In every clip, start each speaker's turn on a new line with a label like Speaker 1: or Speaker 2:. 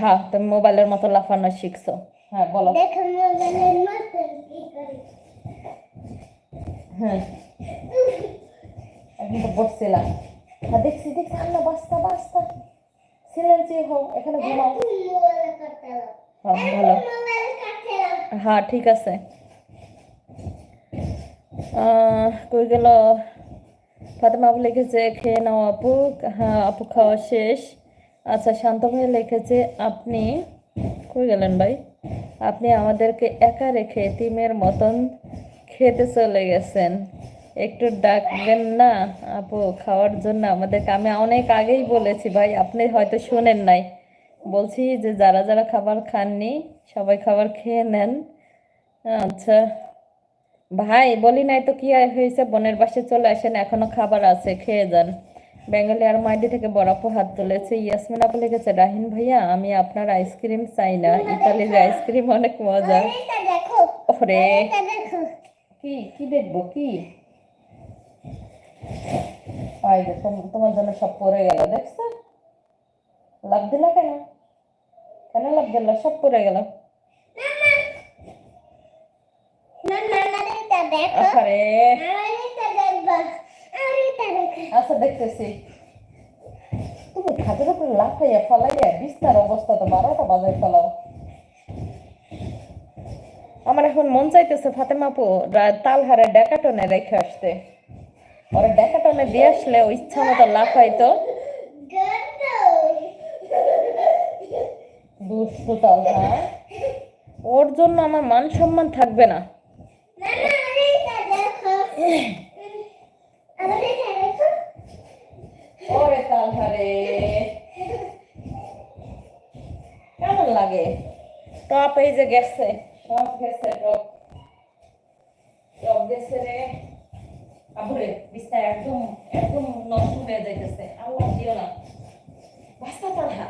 Speaker 1: হ্যাঁ তুমি মোবাইলের মতো লাফানো শিখছো। হ্যাঁ বলো।
Speaker 2: দেখো মোবাইলের মতন কি করে।
Speaker 1: হ্যাঁ। এখন তো বসছিলাম হ্যাঁ দেখছি দেখছি। আল্লাহ বাস্তা বাস্তা। সিলেন্সি হোক এখানে ঘুমাও। হ্যাঁ ভালো। হ্যাঁ ঠিক আছে। আহ, কই গেল? ফাতেমা লিখেছে, খেয়ে নাও আপু। হ্যাঁ আপু, খাওয়া শেষ। আচ্ছা শান্ত ভাই লিখেছে, আপনি কই গেলেন ভাই? আপনি আমাদেরকে একা রেখে এতিমের মতন খেতে চলে গেছেন। একটু ডাকবেন না আপু, খাওয়ার জন্য আমাদেরকে। আমি অনেক আগেই বলেছি ভাই, আপনি হয়তো শোনেন নাই। বলছি যে যারা যারা খাবার খাননি, সবাই খাবার খেয়ে নেন। আচ্ছা ভাই, বলি নাই তো কি হয়েছে? বোনের পাশে চলে আসেন, এখনও খাবার আছে, খেয়ে যান। বেঙ্গলি আর মাইডি থেকে বরাপু হাত তুলেছে। ইয়াসমিন আপু লিখেছে, রাহিন ভাইয়া, আমি আপনার আইসক্রিম চাই না। ইতালির আইসক্রিম অনেক মজা। ওরে, কি কি দেখব, কি? তোমার জন্য সব পরে গেল, দেখছ? লাভ কেন? কেন লাভ সব পড়ে গেল
Speaker 2: না না না এটা দেখো
Speaker 1: আরে
Speaker 2: আর এটা দেখব আর এটা দেখো
Speaker 1: আচ্ছা দেখতেছি। ফলাইয়া অবস্থা তো বারোটা আমার এখন মন চাইতেছে ফাতেমা আপু রা- তালহারে ডেকাটনে রেখে আসতে। ওরা ডেকাটনে দিয়ে আসলে ও ইচ্ছা মতো লাফাইতো। দুষ্টু তালহা। ওর জন্য আমার মান সম্মান থাকবে না। কেমন লাগে? টপ এই যে গেছে, টপ গেছে, টপ। টপ গেছে রে। আবুরে বিস্তার একদম একদম নষ্ট হয়ে যাইতেছে। আল্লাহ দিও না। বাস্তা তালহা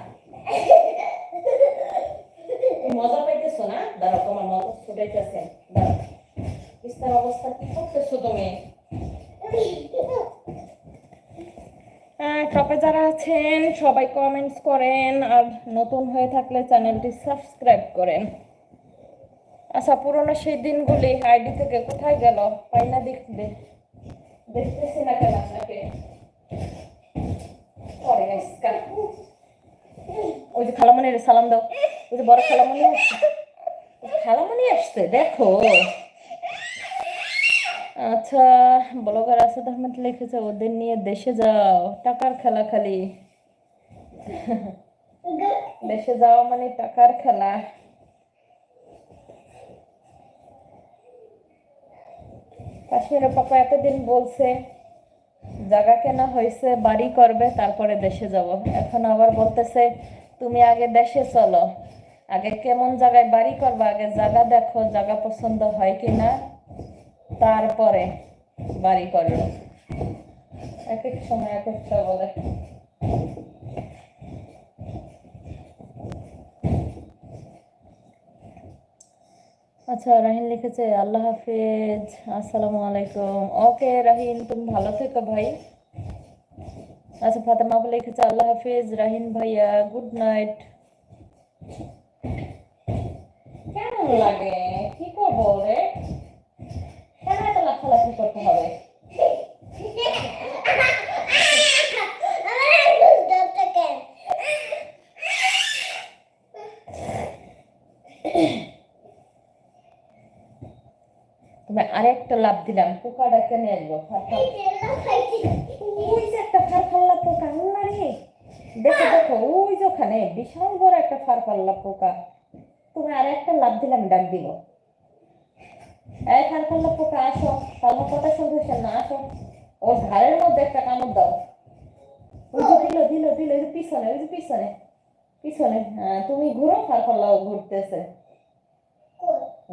Speaker 1: মজা পাইতেছো না? দাঁড়াও, তোমার মজা ছুটাইতেছে দাঁড়াও। বিস্তার অবস্থা কি করতেছো তুমি? টপে যারা আছেন, সবাই কমেন্টস করেন, আর নতুন হয়ে থাকলে চ্যানেলটি সাবস্ক্রাইব করেন। আচ্ছা পুরোনো সেই দিনগুলি আইডি থেকে কোথায় গেল? পাই না দেখতে দেখতেছি না কেন আপনাকে? পরে ওই যে খালামণির সালাম দাও। ওই যে বড় খালামণি আসছে। খালামণি আসছে, দেখো। আচ্ছা ব্লগার আসাদ আহমেদ লিখেছে ওদের নিয়ে দেশে যাও। টাকার খেলা খালি। দেশে যাওয়া মানে টাকার খেলা। কাশ্মীরের পাপা এতদিন বলছে জায়গা কেনা হয়েছে বাড়ি করবে তারপরে দেশে যাব। এখন আবার বলতেছে তুমি আগে দেশে চলো। আগে কেমন জায়গায় বাড়ি করবে? আগে জায়গা দেখো জায়গা পছন্দ হয় কি না? তারপরে বাড়ি করল। এক এক সময়, এক একটা বলে। আচ্ছা রাহিন লিখেছে, আল্লাহ হাফেজ, আসসালামু আলাইকুম। ওকে, রাহিন, তুমি ভালো থেকো ভাই। আচ্ছা ফাতেমা আপু লিখেছে, আল্লাহ হাফেজ, রাহিন ভাইয়া, গুড নাইট। কেমন লাগে? কি করব রে? লাফালাফি করতে হবে। আরেকটা লাভ দিলাম, পোকাটা আসব ওই যে একটা ফারফাল্লা পোকা রে। দেখো দেখো, ওই যে ওখানে বিশাল বড় একটা ফারফাল্লা পোকা। তুমি আর একটা লাভ দিলাম, ডাক দিল এই ফারফাল্লা পোকা, আসো। তাহলে কথা শুনতেছে না আসো, ও ঝাড়ের মধ্যে একটা কামড় দাও। ওই যে দিল দিল দিল ওই যে পিছনে, ওই যে পিছনে পিছনে হ্যাঁ তুমি ঘুরো ফারফাল্লাও ঘুরতেছে।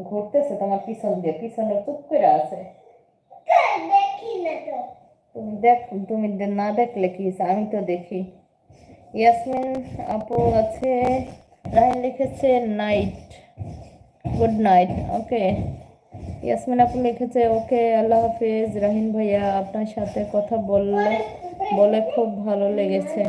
Speaker 1: ঘুরতেছে তোমার পিছন দিয়ে, পিছনে চুপ করে আছে। তুমি দেখ, তুমি না দেখলে কি আমি তো দেখি। ইয়াসমিন আপু আছে রাহিন লিখেছে, night, good night okay Yasmin আপু লিখেছে, ওকে, আল্লাহ হাফিজ। রাহিন ভাইয়া আপনার সাথে কথা বললে, বলে খুব ভালো লেগেছে।